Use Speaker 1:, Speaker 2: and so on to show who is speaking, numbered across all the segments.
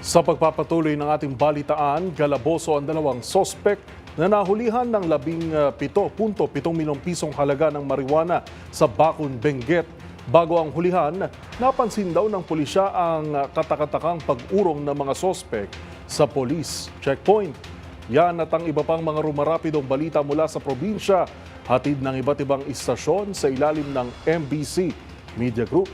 Speaker 1: Sa pagpapatuloy ng ating balitaan, galaboso ang dalawang sospek na nahulihan ng 17.7 milyong pisong halaga ng marijuana sa Bakun, Benguet. Bago ang hulihan, napansin daw ng pulisya ang katakatakang pag-urong ng mga sospek sa police checkpoint. Yan at ang iba pang mga rumarapidong balita mula sa probinsya, hatid ng iba't ibang istasyon sa ilalim ng MBC Media Group.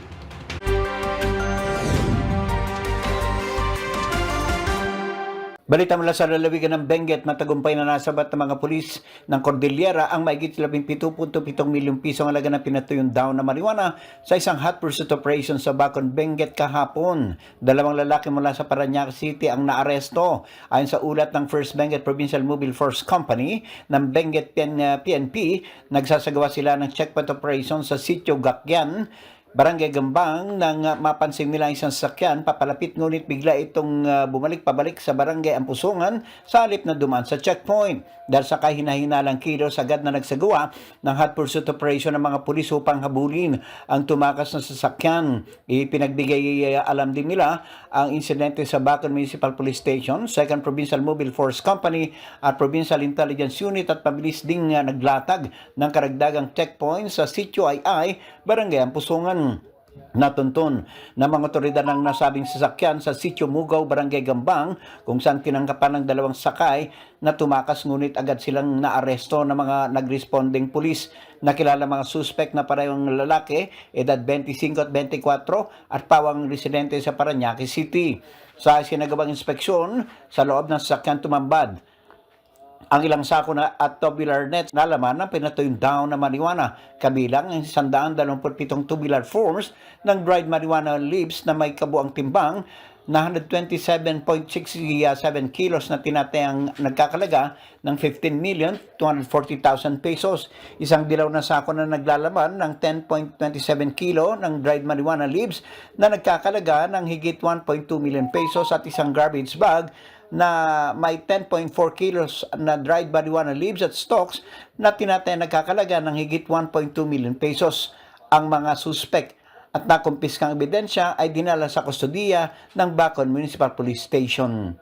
Speaker 2: Balita mula sa lalawigan ng Benguet, matagumpay na nasabat ng mga pulis ng Cordillera ang maigit 17.7 milyong pisong halaga na pinatuyong down na marijuana sa isang hot pursuit operation sa Bacon, Benguet kahapon. Dalawang lalaki mula sa Parañaque City ang naaresto. Ayon sa ulat ng First Benguet Provincial Mobile Force Company ng Benguet PN- PNP, nagsasagawa sila ng checkpoint operation sa Sitio Gakyan, Barangay Gambang nang uh, mapansin nila ang isang sasakyan papalapit ngunit bigla itong uh, bumalik pabalik sa barangay Ampusungan sa halip na dumaan sa checkpoint. Dahil sa kahina-hinalang kilos agad na nagsagawa ng hot pursuit operation ng mga pulis upang habulin ang tumakas na sasakyan. Ipinagbigay uh, alam din nila ang insidente sa Bacon Municipal Police Station, 2nd Provincial Mobile Force Company at Provincial Intelligence Unit at pabilis ding uh, naglatag ng karagdagang checkpoint sa Sitio II, Barangay Ampusungan. Natuntun ng mga otoridad ng nasabing sasakyan sa Sitio Mugaw, Barangay Gambang kung saan tinangkapan ng dalawang sakay na tumakas ngunit agad silang naaresto ng mga nagresponding pulis. Nakilala mga suspect na parehong lalaki, edad 25 at 24 at pawang residente sa Parañaque City. Sa sinagawang inspeksyon, sa loob ng sasakyan tumambad ang ilang sako na at tubular nets na laman ng pinatuyong down na marijuana, kabilang ang 127 tubular forms ng dried marijuana leaves na may kabuang timbang na 127.67 kilos na tinatayang nagkakalaga ng 15,240,000 pesos. Isang dilaw na sako na naglalaman ng 10.27 kilo ng dried marijuana leaves na nagkakalaga ng higit 1.2 million pesos at isang garbage bag na may 10.4 kilos na dried marijuana leaves at stalks na tinatayang nagkakalaga ng higit 1.2 million pesos. Ang mga suspect at nakumpiskang ebidensya ay dinala sa kustodiya ng Bacon Municipal Police Station.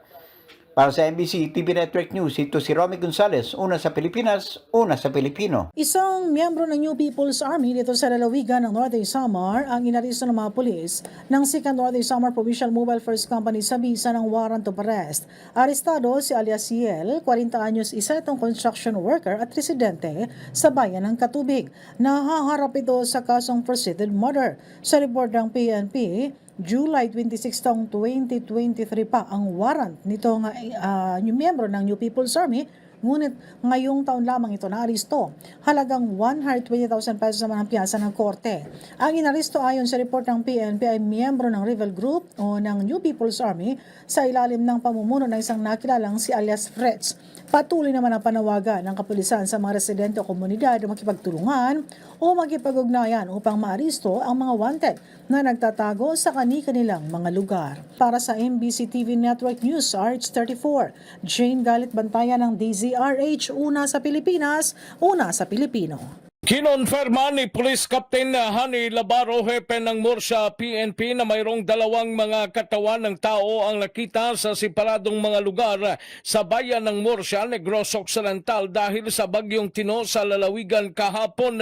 Speaker 2: Para sa NBC TV Network News, ito si Romy Gonzalez, una sa Pilipinas, una sa Pilipino.
Speaker 3: Isang miyembro ng New People's Army dito sa lalawigan ng Northern Samar ang inaristo ng mga pulis ng 2nd Northern Samar Provincial Mobile First Company sa bisa ng warrant of arrest. Arestado si alias Ciel, 40 anyos isa itong construction worker at residente sa bayan ng Katubig. Nahaharap ito sa kasong proceeded murder. Sa report ng PNP, July 26 taong 2023 pa ang warrant nitong uh, yung miyembro ng New People's Army Ngunit ngayong taon lamang ito naaristo. Halagang 120,000 pesos naman ang piyasa ng korte. Ang inaristo ayon sa report ng PNP ay miyembro ng Rival Group o ng New People's Army sa ilalim ng pamumuno ng isang nakilalang si alias Fretz. Patuloy naman ang panawagan ng kapulisan sa mga residente o komunidad na makipagtulungan o makipag-ugnayan upang maaristo ang mga wanted na nagtatago sa kani-kanilang mga lugar. Para sa MBC TV Network News, RH34, Jane Galit Bantayan ng DZRH, una sa Pilipinas, una sa Pilipino.
Speaker 4: Kinonferma ni Police Captain Hani Labaro, hepe ng Mursia PNP na mayroong dalawang mga katawan ng tao ang nakita sa separadong mga lugar sa bayan ng Mursia, Negros Occidental dahil sa bagyong tino sa lalawigan kahapon.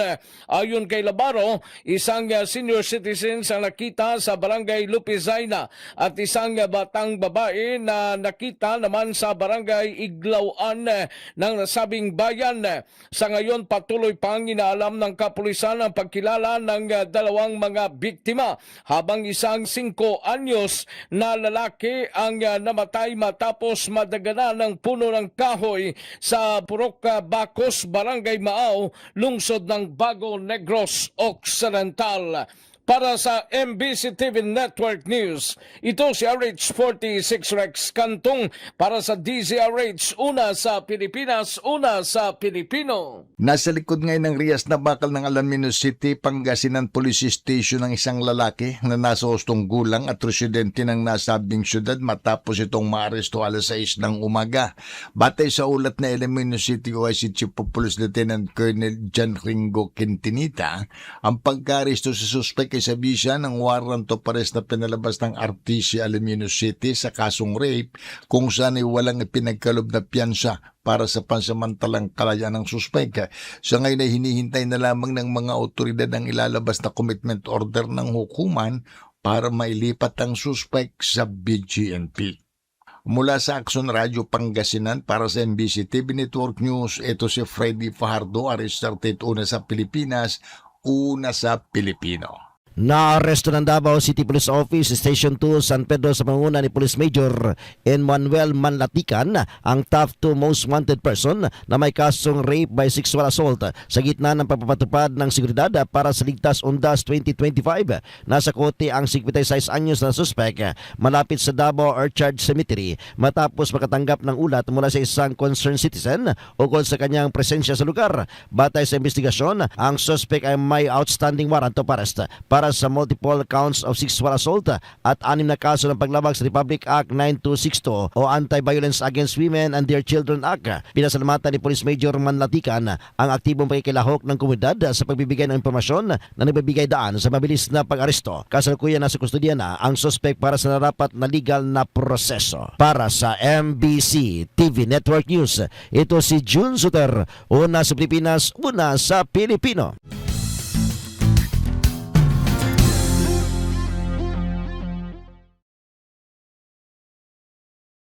Speaker 4: Ayon kay Labaro, isang senior citizen ang nakita sa barangay Lupizaina at isang batang babae na nakita naman sa barangay Iglawan ng nasabing bayan. Sa ngayon patuloy pang ina alam ng kapulisan ang pagkilala ng uh, dalawang mga biktima habang isang 5 anyos na lalaki ang uh, namatay matapos madagana ng puno ng kahoy sa Purok uh, Bacos, Barangay Maaw, lungsod ng Bago Negros Occidental. Para sa MBC TV Network News, ito si RH46 Rex Kantong para sa DZRH, una sa Pilipinas, una sa Pilipino.
Speaker 5: Nasa likod ngayon ng Rias na bakal ng Alamino City, Pangasinan Police Station ng isang lalaki na nasa hustong gulang at residente ng nasabing syudad matapos itong maaresto alas 6 ng umaga. Batay sa ulat na Alamino City OIC Chief of Police Lieutenant Colonel John Ringo Quintinita, ang pagkaresto sa suspect kay Sabisa ng warrant of arrest na pinalabas ng RTC Alaminos City sa kasong rape kung saan ay walang ipinagkalob na piyansa para sa pansamantalang kalaya ng suspek. Sa ngayon ay hinihintay na lamang ng mga otoridad ang ilalabas na commitment order ng hukuman para mailipat ang suspek sa BGNP. Mula sa Action Radio Pangasinan para sa MBC TV Network News, ito si Freddy Fajardo, arrested una sa Pilipinas, una sa Pilipino.
Speaker 6: Naaresto ng Davao City Police Office Station 2 San Pedro sa pangunguna ni Police Major Emmanuel Manlatican ang top 2 most wanted person na may kasong rape by sexual assault sa gitna ng pagpapatupad ng seguridad para sa Ligtas Undas 2025. Nasa kote ang 56 anyos na suspect malapit sa Davao Orchard Cemetery matapos makatanggap ng ulat mula sa isang concerned citizen ukol sa kanyang presensya sa lugar. Batay sa investigasyon, ang suspect ay may outstanding warrant of arrest para sa multiple counts of sexual assault at anim na kaso ng paglabag sa Republic Act 9262 o Anti-Violence Against Women and Their Children Act. Pinasalamatan ni Police Major Manlatican ang aktibong pakikilahok ng komunidad sa pagbibigay ng impormasyon na nagbibigay daan sa mabilis na pag-aresto. Kasalukuyan na sa kustodiya na ang suspect para sa narapat na legal na proseso. Para sa MBC TV Network News, ito si June Suter, una sa Pilipinas, una sa Pilipino.